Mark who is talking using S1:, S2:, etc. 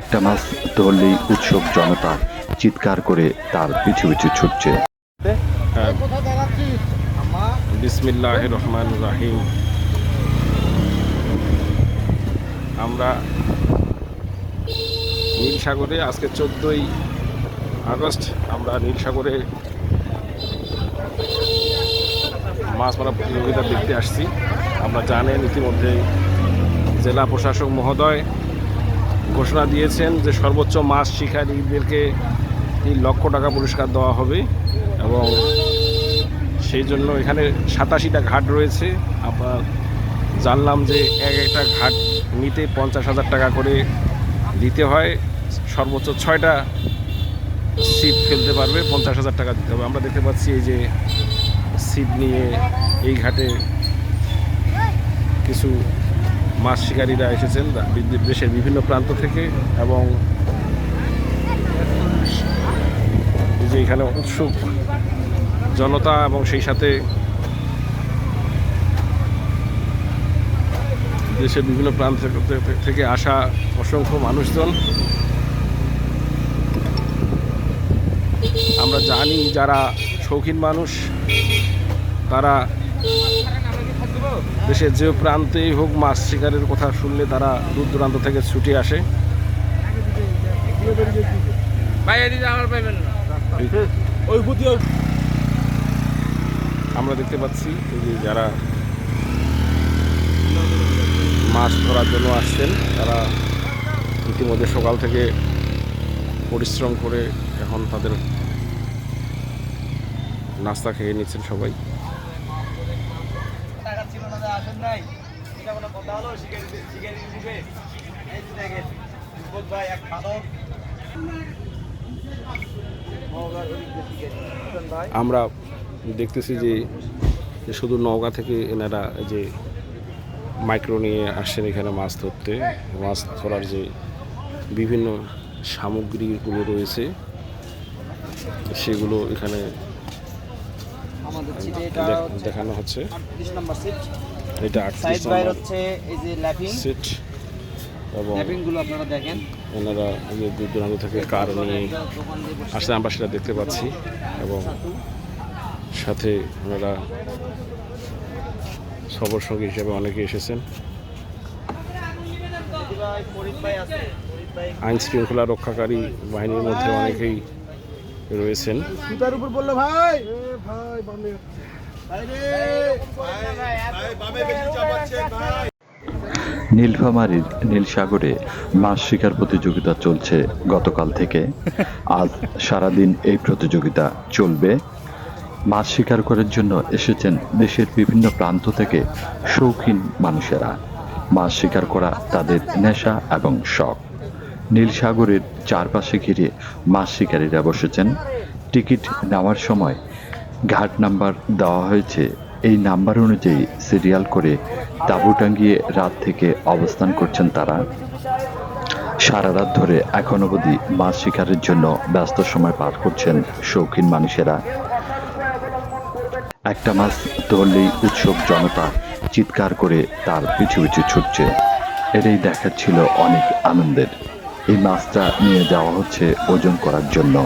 S1: একটা মাছ ধরলেই উৎসব জনতা চিৎকার করে তার পিছু পিছু ছুটছে।
S2: রহমান রাহিম। আমরা নীল সাগরে আজকে চোদ্দোই আগস্ট, আমরা নীল সাগরে মাছ মারা প্রতিযোগিতা দেখতে আসছি। আমরা জানেন ইতিমধ্যে জেলা প্রশাসক মহোদয় ঘোষণা দিয়েছেন যে সর্বোচ্চ মাছ শিকারীদেরকে লক্ষ টাকা পুরস্কার দেওয়া হবে এবং সেই জন্য এখানে সাতাশিটা ঘাট রয়েছে। আমরা জানলাম যে এক একটা ঘাট নিতে পঞ্চাশ হাজার টাকা করে দিতে হয়। সর্বোচ্চ ছয়টা সিপ ফেলতে পারবে, পঞ্চাশ হাজার টাকা দিতে হবে। আমরা দেখতে পাচ্ছি এই যে সিপ নিয়ে এই ঘাটে কিছু মাছ শিকারীরা এসেছেন দেশের বিভিন্ন প্রান্ত থেকে এবং যে এখানে উৎসুক জনতা এবং সেই সাথে দেশের বিভিন্ন প্রান্ত থেকে- আসা অসংখ্য মানুষজন। আমরা জানি যারা শৌখিন মানুষ, তারা দেশের যে প্রান্তেই হোক মাছ শিকারের কথা শুনলে তারা দূর দূরান্ত থেকে ছুটে আসে। আমরা দেখতে পাচ্ছি যে যারা মাছ ধরার জন্য আসছেন তারা ইতিমধ্যে সকাল থেকে পরিশ্রম করে এখন তাদের নাস্তা খেয়ে নিচ্ছেন সবাই
S3: টাকা ছিল না যে আসেন নাই। এটা কোনো কথা হলো? শিকারি শিকারি দিবে? এই যে দেখেন বিপদ ভাই এক
S2: আমরা দেখতেছি যে শুধু নওগাঁ থেকে এনারা যে মাইক্রো নিয়ে আসছেন এখানে মাছ ধরতে মাছ ধরার যে বিভিন্ন সামগ্রীগুলো রয়েছে সেগুলো এখানে দেখানো হচ্ছে।
S3: 38 নাম্বার সিট
S2: এটা
S3: সাইড বাইর হচ্ছে এই যে ল্যাপিং।
S2: সিট এবং
S3: ল্যাপিংগুলো আপনারা দেখেন।
S2: ওনারা যে দূর দূরান্ত থেকে কার নিয়ে আসলে আমরা সেটা দেখতে পাচ্ছি। এবং সাথে। ওনারা সবর সঙ্গী হিসেবে অনেকে এসেছেন।
S3: দিদি ভাই ফরিদ ভাই আছে ফরিদ ভাই
S2: আইন শৃঙ্খলা রক্ষাকারী বাহিনীর মধ্যে অনেকেই রয়েছেন।
S3: সুতার উপর বলল ভাই! ভাই
S1: নীলফামারীর নীলসাগরে মাছ শিকার প্রতিযোগিতা চলছে গতকাল থেকে। আজ সারাদিন এই প্রতিযোগিতা চলবে। মাছ শিকার করার জন্য এসেছেন দেশের বিভিন্ন প্রান্ত থেকে শৌখিন মানুষেরা। মাছ শিকার করা তাদের নেশা এবং শখ। নীলসাগরের চারপাশে ঘিরে মাছ শিকারীরা বসেছেন। টিকিট নেওয়ার সময় ঘাট নাম্বার দেওয়া হয়েছে। এই নাম্বার অনুযায়ী সিরিয়াল করে তাঁবু টাঙ্গিয়ে রাত থেকে অবস্থান করছেন তারা। সারা রাত ধরে এখন অবধি মাছ শিকারের জন্য ব্যস্ত সময় পার করছেন শৌখিন মানুষেরা। একটা মাছ ধরলেই উৎসব জনতা চিৎকার করে তার পিছু পিছু ছুটছে। এটাই দেখাচ্ছিল অনেক আনন্দের। এই মাছটা নিয়ে যাওয়া হচ্ছে ওজন করার জন্য।